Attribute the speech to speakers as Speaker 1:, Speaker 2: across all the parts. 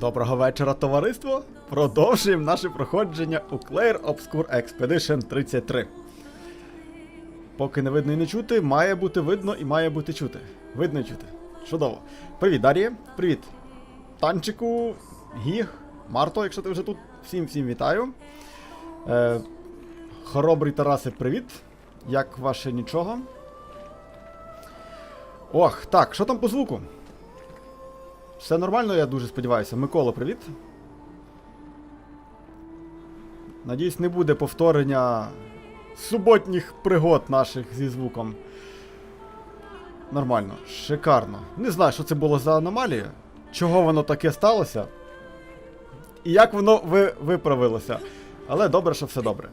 Speaker 1: Доброго вечора, товариство! Продовжуємо наше проходження у Clair Obscure Expedition 33. Поки не видно і не чути, має бути видно і має бути чути. Видно і чути. Чудово. Привіт, Дар'є. Привіт. Танчику, Гіг, Марто, якщо ти вже тут. Всім всім вітаю. Е, хоробрий Тарасе, привіт. Як ваше нічого? Ох, так, що там по звуку? Все нормально, я дуже сподіваюся. Микола, привіт. Надіюсь, не буде повторення суботніх пригод наших зі звуком. Нормально, шикарно. Не знаю, що це було за аномалія, чого воно таке сталося. І як воно ви... виправилося. Але добре, що все добре.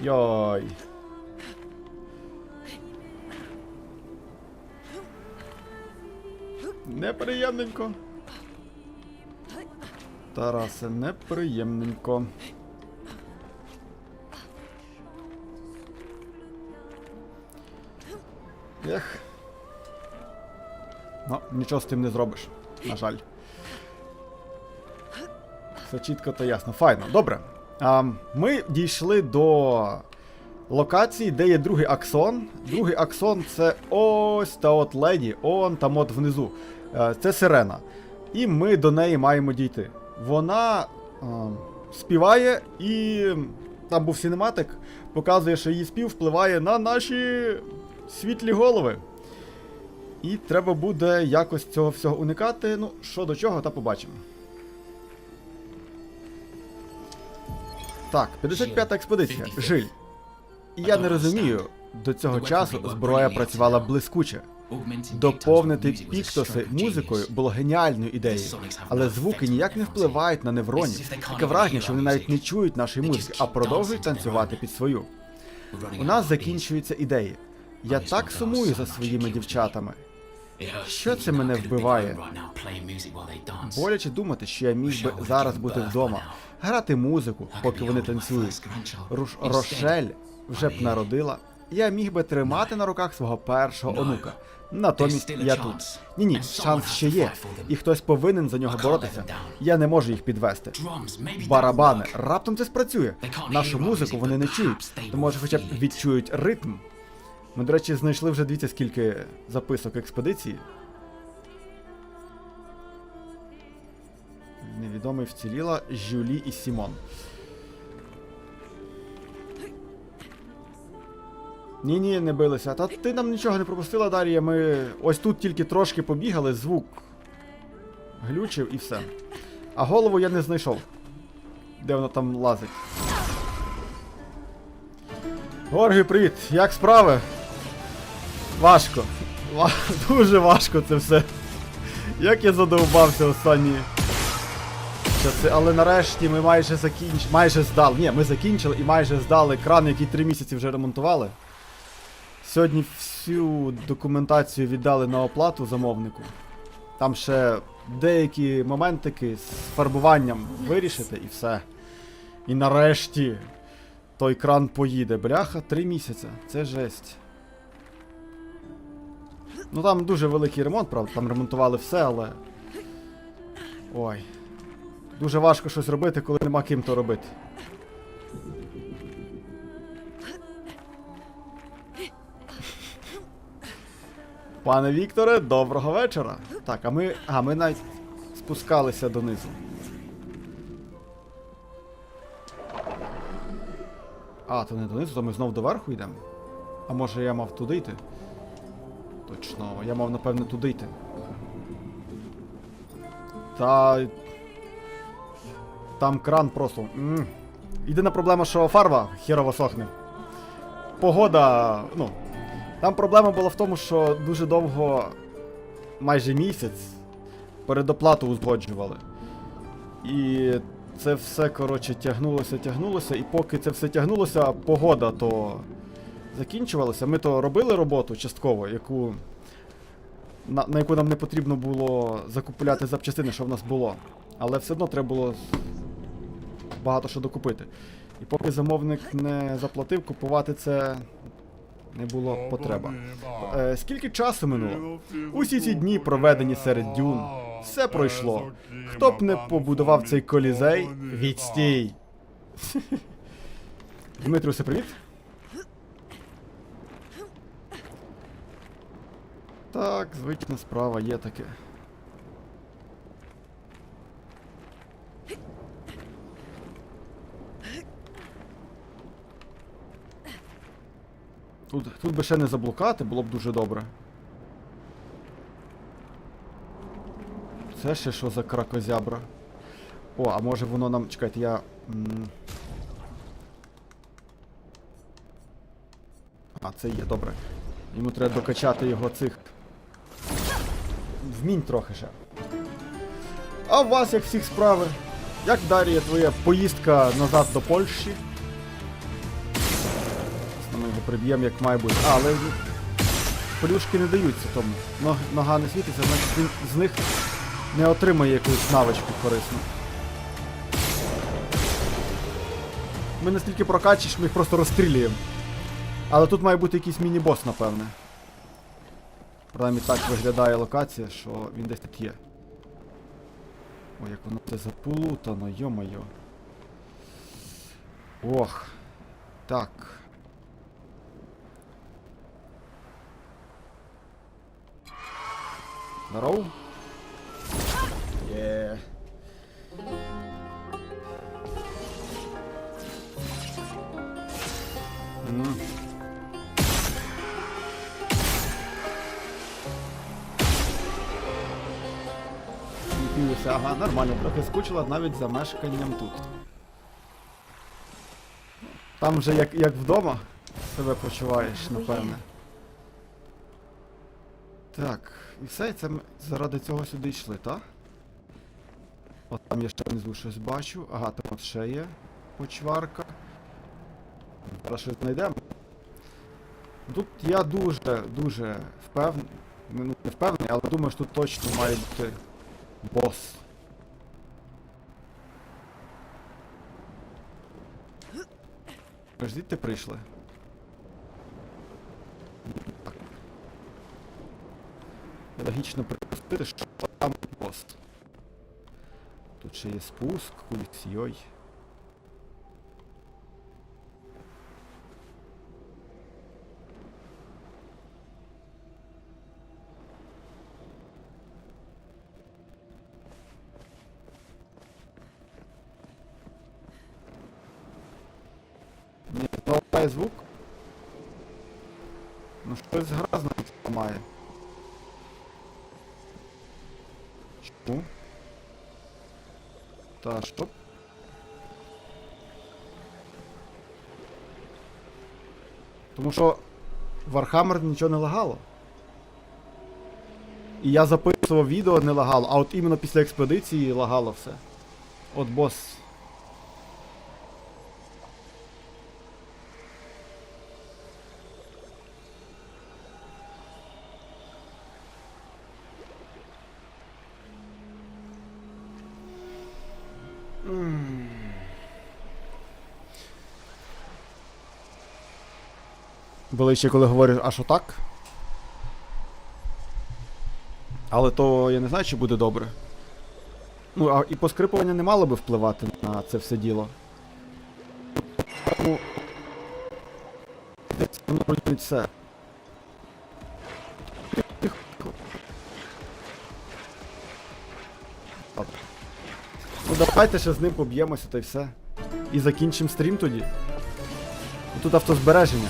Speaker 1: Йой. Неприємненько. Тарасе, неприємненько. Ех. Ну, нічого з тим не зробиш. На жаль. Все чітко та ясно. Файно, добре. А, ми дійшли до локації, де є другий аксон. Другий аксон це ось та от леді, он там от внизу. Е, Це сирена. І ми до неї маємо дійти. Вона е, співає і там був синематик, показує, що її спів впливає на наші світлі голови. І треба буде якось цього всього уникати. Ну, що до чого, та побачимо. Так, 55-та експедиція. Жиль. І я не розумію, до цього часу зброя працювала блискуче. Доповнити піктоси музикою було геніальною ідеєю, але звуки ніяк не впливають на невронів. Таке враження, що вони навіть не чують нашої музики, а продовжують танцювати під свою. У нас закінчуються ідеї. Я так сумую за своїми дівчатами.
Speaker 2: Що це мене вбиває?
Speaker 1: Боляче думати, що я міг би зараз бути вдома, грати музику, поки вони танцюють. Руш Рошель вже б народила. Я міг би тримати на руках свого першого онука. Натомість я тут. Ні, ні, шанс ще є, і хтось повинен за нього боротися. Я не можу їх підвести. Барабани, раптом це спрацює. Нашу музику вони не чують, то може хоча б відчують ритм. Ми, до речі, знайшли вже дивіться скільки записок експедиції. Невідомий вціліла Жюлі і Сімон. Ні, ні, не билися. Та ти нам нічого не пропустила, Дар'я. Ми ось тут тільки трошки побігали, звук глючив і все. А голову я не знайшов. Де воно там лазить? Горгій, привіт! Як справи? Важко. Дуже важко це все. Як я задовбався останні часи, але нарешті ми майже закінчили. Майже здали. Ні, ми закінчили і майже здали кран, який три місяці вже ремонтували. Сьогодні всю документацію віддали на оплату замовнику. Там ще деякі моментики з фарбуванням вирішити і все. І нарешті той кран поїде. Бляха, три місяці. Це жесть. Ну там дуже великий ремонт, правда, там ремонтували все, але. Ой. Дуже важко щось робити, коли нема ким то робити. Пане Вікторе, доброго вечора. Так, а ми. А, ми навіть спускалися донизу. А, то не донизу, то ми знов доверху йдемо. А може я мав туди йти? Точно, я мав напевно туди йти. Та. Там кран просто. м Єдина проблема, що фарба хірово сохне. Погода. Ну. Там проблема була в тому, що дуже довго, майже місяць, передоплату узгоджували. І це все, коротше, тягнулося, тягнулося, і поки це все тягнулося, погода то закінчувалася. Ми то робили роботу частково, яку. На, на яку нам не потрібно було закупляти запчастини, що в нас було. Але все одно треба було багато що докупити. І поки замовник не заплатив, купувати це не було потреба. Е, скільки часу минуло? Усі ці дні проведені серед дюн, Все пройшло. Хто б не побудував цей колізей? Відстій. Дмитрюсе, привіт. Так, звична справа, є таке. Тут, тут би ще не заблукати, було б дуже добре. Це ще що за кракозябра? О, а може воно нам. Чекайте, я. А, це є, добре. Йому треба докачати його цих. Вмінь трохи ще. А у вас як всіх справи? Як Дар'я твоя поїздка назад до Польщі? Приб'ємо як має бути. А, але плюшки не даються тому. Но- Нога не світиться, значить він з них не отримає якусь навичку корисну. Ми настільки прокачиш, ми їх просто розстрілюємо. Але тут має бути якийсь міні-бос, напевне. Принаймні так виглядає локація, що він десь тут є. Ой, як воно це заплутано, йо-моє. Ох. Так. Здоров. Є. М. Дивлюся, ага, нормально, трохи скучила навіть за мешканням тут. Там вже як, як вдома себе почуваєш, напевне. Так, і все, це ми заради цього сюди йшли, так? От там я ще внизу щось бачу. Ага, там от ще є почварка. Зараз щось знайдемо. Тут я дуже, дуже впевнений. Ну, не впевнений, але думаю, що тут точно має бути бос. Ви ж звідти прийшли? Логічно припустити, що там бос. Тут ще є спуск, кудись йой. Ні, знову має звук. Ну щось гразно тут має. Чому? Та що? Тому що Warhammer нічого не лагало. І я записував відео, не лагало, а от іменно після експедиції лагало все. От бос. Були коли говориш, а що так? Але то я не знаю, чи буде добре. Ну, а і поскрипування не мало би впливати на це все діло. Десь воно все. Ну давайте ще з ним поб'ємося та й все. І закінчимо стрім тоді. Тут автозбереження.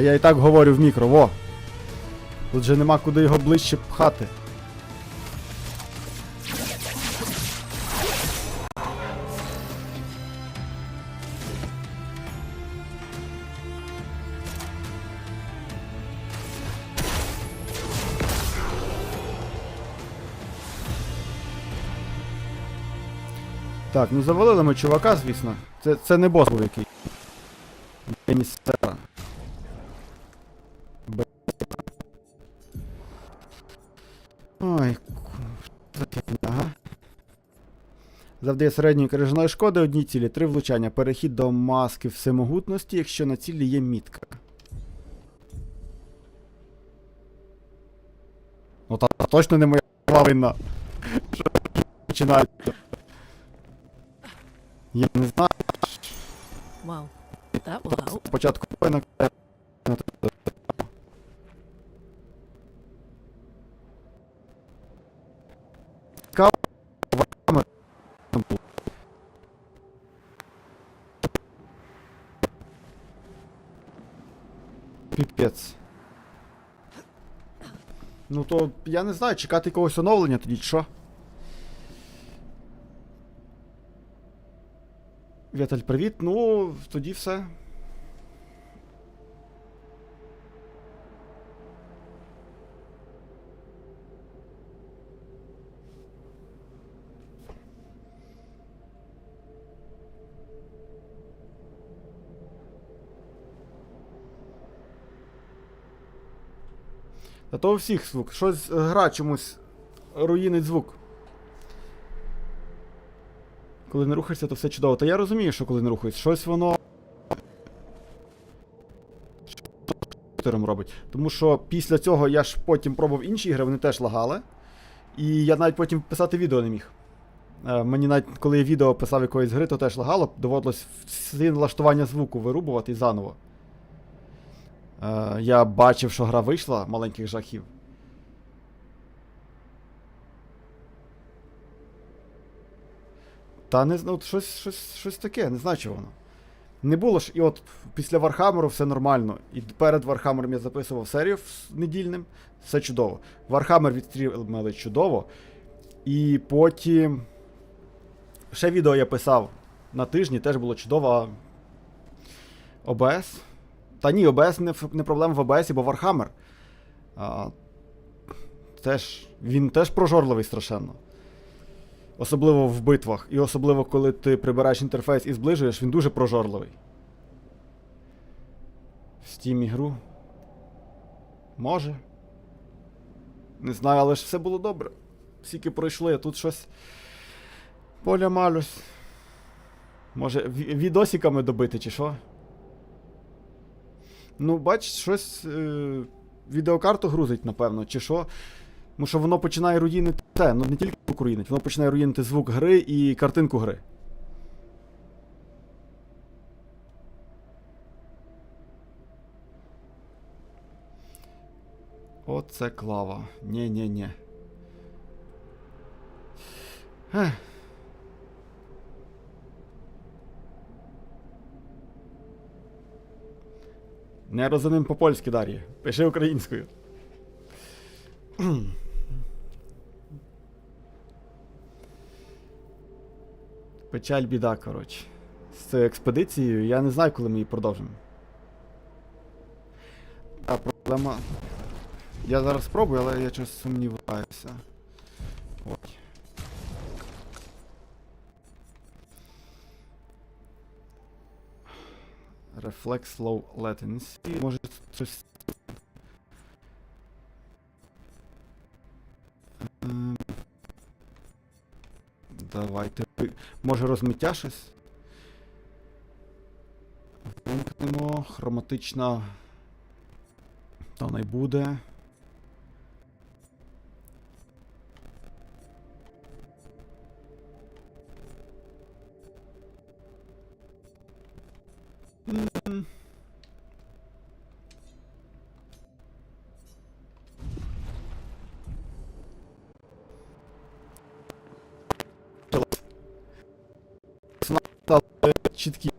Speaker 1: Та я і так говорю в мікро, во. Тут же нема куди його ближче пхати. Так, ну завалили ми чувака, звісно. Це, це не бос був який. Це місцева. Завдає середньої крижаної шкоди одній цілі, три влучання. Перехід до маски всемогутності, якщо на цілі є мітка. Ну та, точно не моя винна. Що починається? Я не знаю,
Speaker 3: Well, that will help.
Speaker 1: спочатку винна. Піпець. Ну то я не знаю, чекати якогось оновлення тоді, що? Віталь, привіт. Ну, тоді все. Та то у всіх звук. Щось е, гра чомусь руїнить звук. Коли не рухаєшся, то все чудово. Та я розумію, що коли не рухаєшся, щось воно. Робить. Тому що після цього я ж потім пробував інші ігри, вони теж лагали. І я навіть потім писати відео не міг. Е, Мені навіть коли я відео писав якоїсь гри, то теж лагало, доводилось всі налаштування звуку вирубувати заново. Е, Я бачив, що гра вийшла маленьких жахів. Та не знаю, щось, щось, щось таке, не знаю, чого воно. Не було ж, і от після Вархаммеру все нормально. І перед Вархаммером я записував серію з недільним, все чудово. Вархаммер відстрілили чудово. І потім. Ще відео я писав на тижні, теж було чудово. ОБС. Та ні, ОБС не, не проблема в ОБС, бо Вархаммер. А, теж, він теж прожорливий страшенно. Особливо в битвах. І особливо, коли ти прибираєш інтерфейс і зближуєш, він дуже прожорливий. В Steam ігру. Може. Не знаю, але ж все було добре. Скільки пройшли, а тут щось. Поля малюсь. Може, ві- відосиками добити, чи що? Ну, бач, щось. Е- відеокарту грузить, напевно, чи що. Тому що воно починає руїнити те, ну не тільки звук руїнить, воно починає руїнити звук гри і картинку гри. Оце клава. Нє-нє-нє. Не розумім по-польськи, Дар'я. Пиши українською. Печаль біда, коротше. З цією експедицією я не знаю, коли ми її продовжимо. А проблема. Я зараз спробую, але я щось сумніваюся. Ой. Reflex low latency. Може щось. Ем, Давайте. Може розмиття щось? Вимкнемо. Хроматична. Та не буде. Стали чіткі.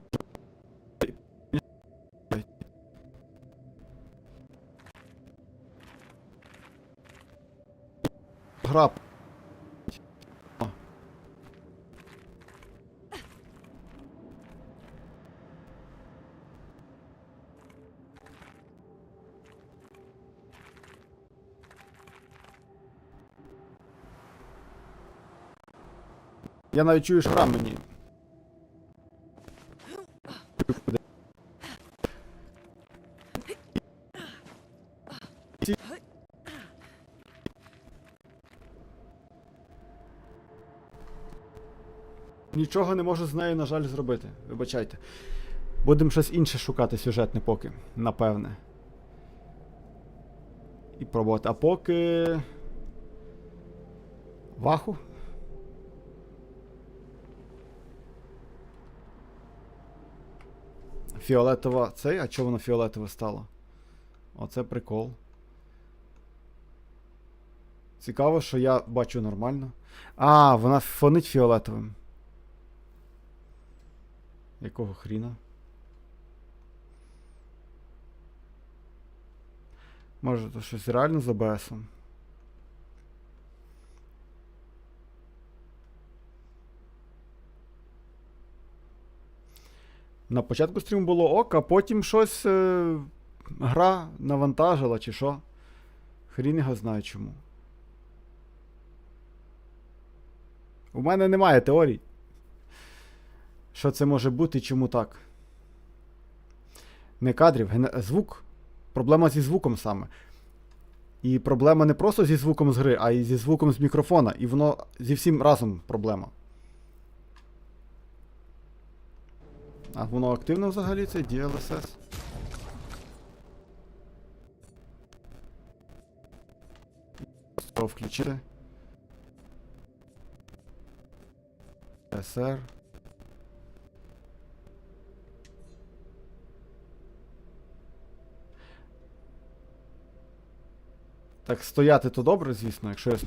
Speaker 1: Гра. Я навіть чую, що гра мені. Нічого не можу з нею, на жаль, зробити. Вибачайте. Будемо щось інше шукати сюжетне поки, напевне. І пробувати. А поки. Ваху? Фіолетова цей? А чого воно фіолетове стало? Оце прикол. Цікаво, що я бачу нормально. А, вона фонить фіолетовим. Якого хріна? Може, то щось реально з ОБСом? На початку стріму було ок, а потім щось е, гра навантажила чи що. Хрін його знає чому. У мене немає теорій. Що це може бути і чому так? Не кадрів, ген- звук. Проблема зі звуком саме. І проблема не просто зі звуком з гри, а й зі звуком з мікрофона. І воно зі всім разом проблема. А воно активно взагалі це DLSS? Включити? SR. Так, стояти то добре, звісно, якщо я.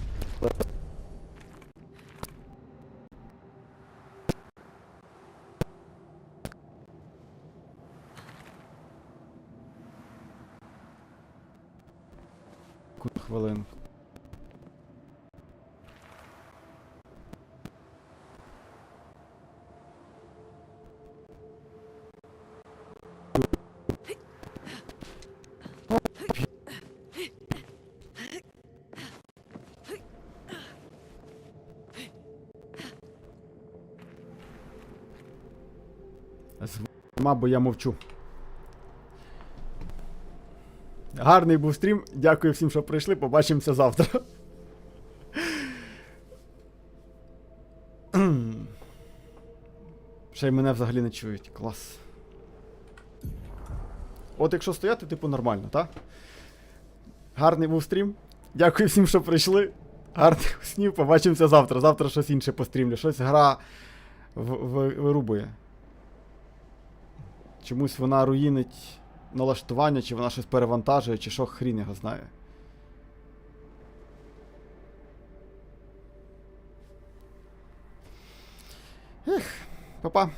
Speaker 1: Зма, бо я мовчу. Гарний був стрім. Дякую всім, що прийшли. Побачимося завтра. Ще й мене взагалі не чують. Клас. От якщо стояти, типу, нормально, так? Гарний був стрім. Дякую всім, що прийшли. Гарних снів, побачимося завтра. Завтра щось інше пострімлю. Щось гра в- в- вирубує. Чомусь вона руїнить налаштування, чи вона щось перевантажує, чи що хрін його знає. Ех, па-па.